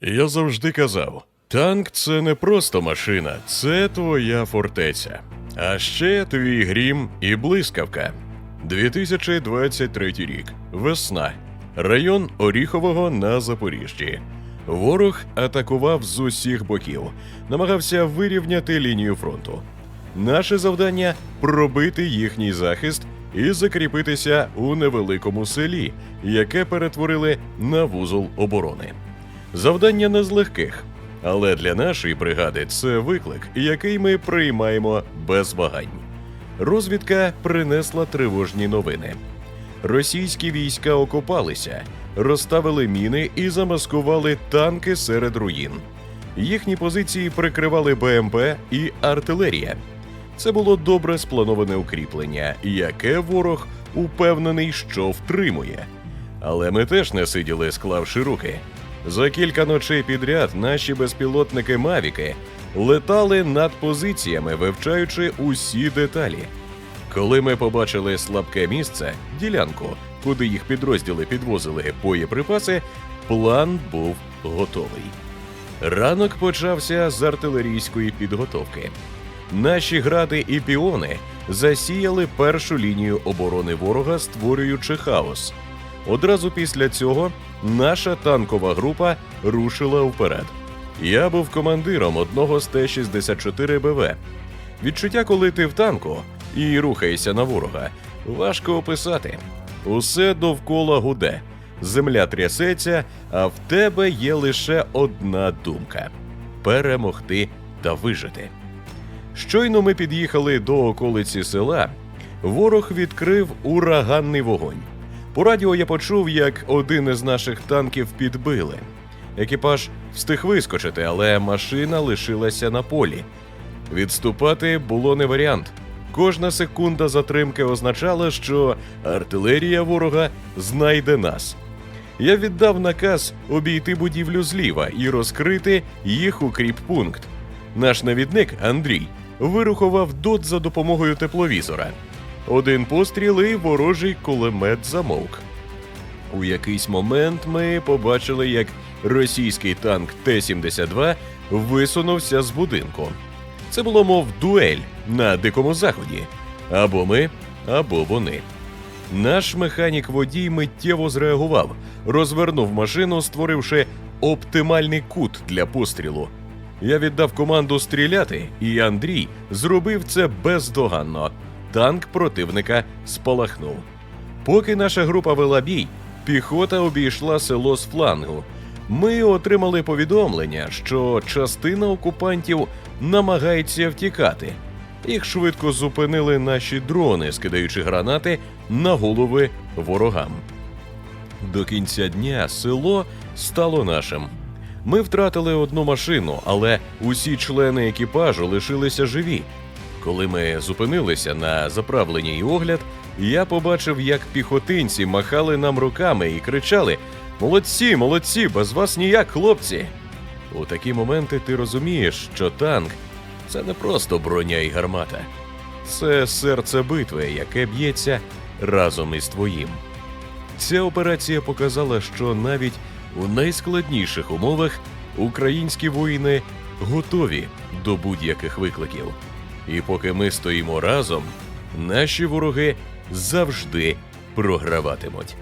Я завжди казав: танк це не просто машина, це твоя фортеця. А ще твій грім і блискавка. 2023 рік. Весна. Район Оріхового на Запоріжжі. Ворог атакував з усіх боків, намагався вирівняти лінію фронту. Наше завдання пробити їхній захист і закріпитися у невеликому селі, яке перетворили на вузол оборони. Завдання не з легких, але для нашої бригади це виклик, який ми приймаємо без вагань. Розвідка принесла тривожні новини. Російські війська окопалися, розставили міни і замаскували танки серед руїн. Їхні позиції прикривали БМП і артилерія. Це було добре сплановане укріплення, яке ворог упевнений, що втримує. Але ми теж не сиділи, склавши руки. За кілька ночей підряд наші безпілотники Мавіки летали над позиціями, вивчаючи усі деталі. Коли ми побачили слабке місце, ділянку, куди їх підрозділи підвозили боєприпаси, план був готовий. Ранок почався з артилерійської підготовки. Наші гради і піони засіяли першу лінію оборони ворога, створюючи хаос. Одразу після цього наша танкова група рушила вперед. Я був командиром одного з Т-64 БВ. Відчуття, коли ти в танку і рухаєшся на ворога, важко описати. Усе довкола гуде, земля трясеться, а в тебе є лише одна думка перемогти та вижити. Щойно ми під'їхали до околиці села, ворог відкрив ураганний вогонь. По радіо я почув, як один із наших танків підбили. Екіпаж встиг вискочити, але машина лишилася на полі. Відступати було не варіант. Кожна секунда затримки означала, що артилерія ворога знайде нас. Я віддав наказ обійти будівлю зліва і розкрити їх укріппункт. Наш навідник Андрій вирухував дот за допомогою тепловізора. Один постріл і ворожий кулемет замовк. У якийсь момент ми побачили, як російський танк Т-72 висунувся з будинку. Це було мов дуель на дикому заході. Або ми, або вони. Наш механік водій миттєво зреагував, розвернув машину, створивши оптимальний кут для пострілу. Я віддав команду стріляти, і Андрій зробив це бездоганно. Танк противника спалахнув. Поки наша група вела бій, піхота обійшла село з флангу. Ми отримали повідомлення, що частина окупантів намагається втікати. Їх швидко зупинили наші дрони, скидаючи гранати на голови ворогам. До кінця дня село стало нашим. Ми втратили одну машину, але усі члени екіпажу лишилися живі. Коли ми зупинилися на заправленні і огляд, я побачив, як піхотинці махали нам руками і кричали: Молодці, молодці, без вас ніяк, хлопці. У такі моменти ти розумієш, що танк це не просто броня і гармата, це серце битви, яке б'ється разом із твоїм. Ця операція показала, що навіть у найскладніших умовах українські воїни готові до будь-яких викликів. І поки ми стоїмо разом, наші вороги завжди програватимуть.